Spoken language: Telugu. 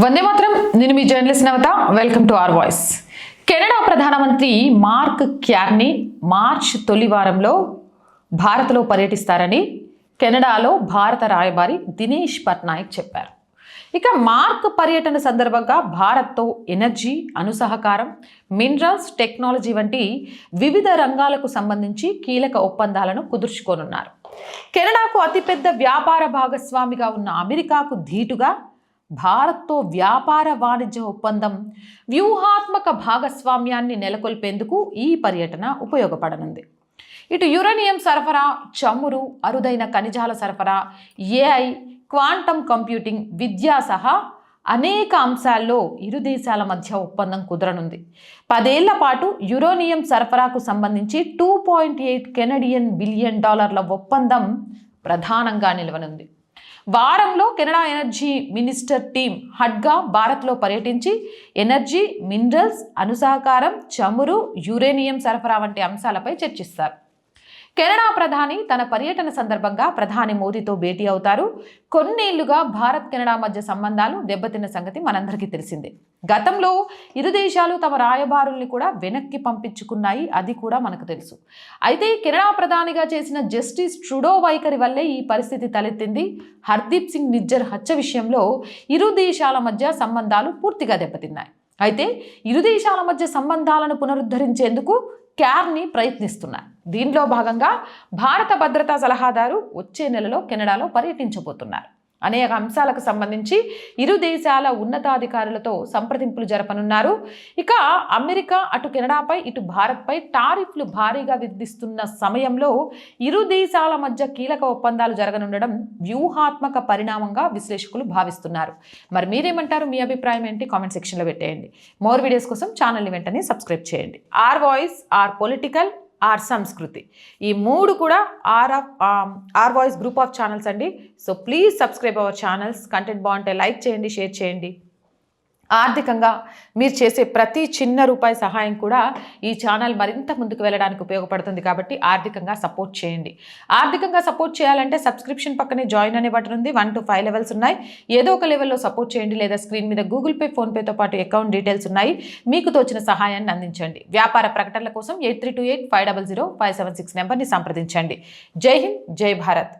వందే మాత్రం. నేను మీ journalist Navata. Welcome to R voice. Canada ప్రధానమంత్రి మార్క్ క్యార్ని మార్చ్ తొలి వారంలో భారత్లో పర్యటిస్తారని కెనడాలో భారత రాయబారి దినేష్ పట్నాయక్ చెప్పారు. ఇక మార్క్ పర్యటన సందర్భంగా భారత్తో ఎనర్జీ అనుసహకారం మినరల్స్ టెక్నాలజీ వంటి వివిధ రంగాలకు సంబంధించి కీలక ఒప్పందాలను కుదుర్చుకోనున్నారు. కెనడాకు అతిపెద్ద వ్యాపార భాగస్వామిగా ఉన్న అమెరికాకు ధీటుగా భారత్తో వ్యాపార వాణిజ్య ఒప్పందం వ్యూహాత్మక భాగస్వామ్యాన్ని నెలకొల్పేందుకు ఈ పర్యటన ఉపయోగపడనుంది. ఇటు యురేనియం సరఫరా చమురు అరుదైన ఖనిజాల సరఫరా ఏఐ క్వాంటమ్ కంప్యూటింగ్ విద్యా సహా అనేక అంశాల్లో ఇరు దేశాల మధ్య ఒప్పందం కుదరనుంది. పదేళ్ళ పాటు యురేనియం సరఫరాకు సంబంధించి two point eight Canadian billion డాలర్ల ఒప్పందం ప్రధానంగా నిలవనుంది. వారంలో కెనడా ఎనర్జీ మినిస్టర్ టీం హడ్గా భారత్లో పర్యటించి ఎనర్జీ మినరల్స్ అనుసహకారం చమురు యురేనియం సరఫరా వంటి అంశాలపై చర్చిస్తారు. కెనడా ప్రధాని తన పర్యటన సందర్భంగా ప్రధాని మోదీతో భేటీ అవుతారు. కొన్నేళ్ళుగా భారత్ కెనడా మధ్య సంబంధాలు దెబ్బతిన్న సంగతి మనందరికీ తెలిసిందే. గతంలో ఇరు దేశాలు తమ రాయబారుల్ని కూడా వెనక్కి పంపించుకున్నాయి. అది కూడా మనకు తెలుసు. అయితే కెనడా ప్రధానిగా చేసిన జస్టిస్ ట్రుడో వైఖరి వల్లే ఈ పరిస్థితి తలెత్తింది. హర్దీప్ సింగ్ నిజ్జర్ హత్య విషయంలో ఇరు దేశాల మధ్య సంబంధాలు పూర్తిగా దెబ్బతిన్నాయి. అయితే ఇరు దేశాల మధ్య సంబంధాలను పునరుద్ధరించేందుకు క్యార్ని ప్రయత్నిస్తున్నారు దీనిలో భాగంగా భారత భద్రతా సలహాదారు వచ్చే నెలలో కెనడాలో పర్యటించబోతున్నారు. అనేక అంశాలకు సంబంధించి ఇరు దేశాల ఉన్నతాధికారులతో సంప్రదింపులు జరపనున్నారు. ఇక అమెరికా అటు కెనడాపై ఇటు భారత్పై టారిఫ్లు భారీగా విధిస్తున్న సమయంలో ఇరు దేశాల మధ్య కీలక ఒప్పందాలు జరగనుండడం వ్యూహాత్మక పరిణామంగా విశ్లేషకులు భావిస్తున్నారు. మరి మీరేమంటారు? మీ అభిప్రాయం ఏంటి? కామెంట్ సెక్షన్లో పెట్టేయండి. మోర్ వీడియోస్ కోసం ఛానల్ని వెంటనే సబ్స్క్రైబ్ చేయండి. R voice R political R Sanskriti. ఈ మూడు కూడా R of R voice group of channels అండి. So please subscribe our channels. Content బాగుంటే లైక్ చేయండి షేర్ చేయండి. ఆర్థికంగా మీరు చేసే ప్రతి చిన్న రూపాయి సహాయం కూడా ఈ ఛానల్ మరింత ముందుకు వెళ్ళడానికి ఉపయోగపడుతుంది కాబట్టి ఆర్థికంగా సపోర్ట్ చేయండి. ఆర్థికంగా సపోర్ట్ చేయాలంటే సబ్స్క్రిప్షన్ పక్కనే జాయిన్ అనే బటన్ ఉంది. వన్ టు ఫైవ్ లెవెల్స్ ఉన్నాయి. ఏదో ఒక లెవెల్లో సపోర్ట్ చేయండి లేదా స్క్రీన్ మీద గూగుల్ పే ఫోన్పేతో పాటు అకౌంట్ డీటెయిల్స్ ఉన్నాయి. మీకు తోచిన సహాయాన్ని అందించండి. వ్యాపార ప్రకటనల కోసం eight three two eight five double zero five seven six నెంబర్ని సంప్రదించండి. జై హింద్ జై భారత్.